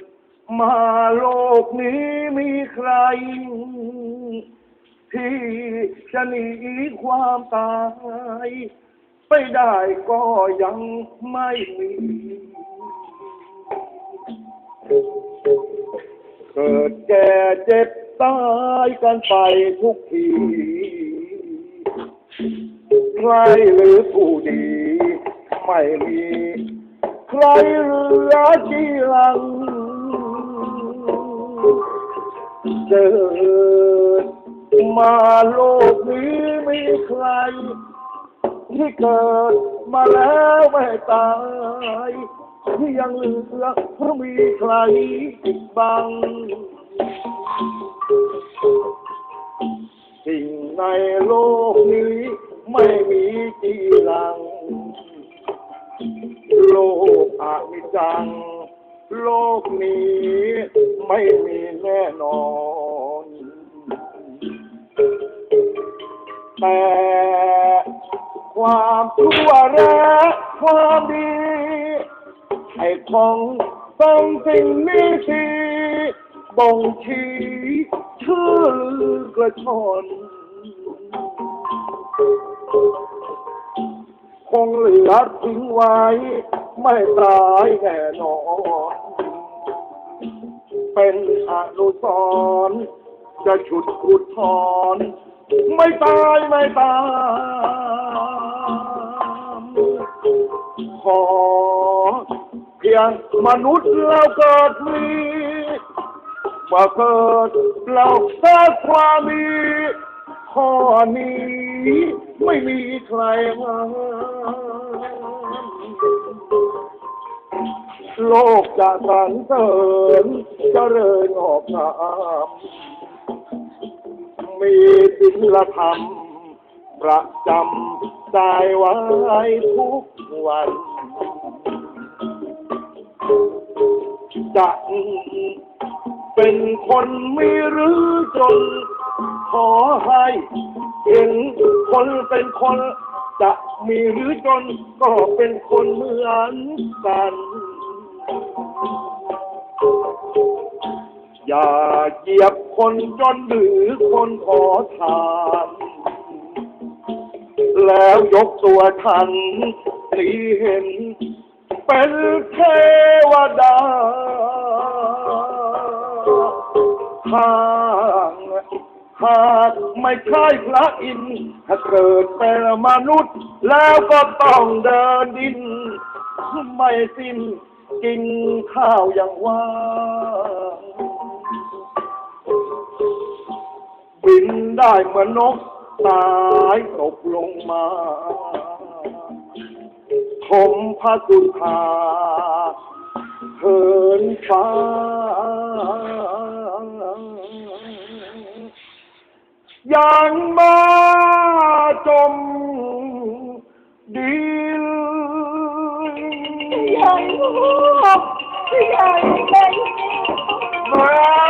ด มาโลกนี้มีใคร ที่จะหนีความตาย ไปได้ก็ยังไม่มี เกิดแก่เจ็บตายกันไปทุกทีใครหรือผู้ดี ไม่มี ใครเหลือจีรังเกิดมาโลกนี้มีใคร ที่เกิดมาแล้วไม่ตายที่ยังเหลือเพราะมีใครบังสิ่งในโลกนี้ไม่ โลกอานิจจัง โลกนี้ไม่มีแน่นอน แต่ความชั่วและความดีไอ้ของต้องสิ่งนี้ทีบ่งชี้ชื่อลือกระชอน คงเหลือทิ้งไว้ ไม่ตายแน่นอน เป็นอนุสรณ์จะฉุดอุทธรณ์ไม่ตายไม่ตามขอเพียงมนุษย์เราเกิดมีมาเกิดเราสร้างความมีข้อนี้ ไม่มีใครห้าโลกจะสรรเสริญเจริญออกงามมีศิลธรรม ประจำใจไว้ทุกวัน จะเป็นคนไมีหรือจน ขอให้ คนเป็นคน จะมีหรือจนก็เป็นคนเหมือนกัน อย่าเหยียบคนจนหรือคนขอทาน แล้วยกตัวทันที่เห็น เป็นเทวดาหาก หากไม่ใช่พระอินทร์ถ้าเกิดเป็นมนุษย์ แล้วก็ต้องเดินดิน ไม่สิ้นกินข้าวอย่างว่า บินได้เหมือนนกตายตกลงมาผมพระสุธาเหินฟ้า ยังมาจมดินใหญ่พวกใหญ่เป็นม้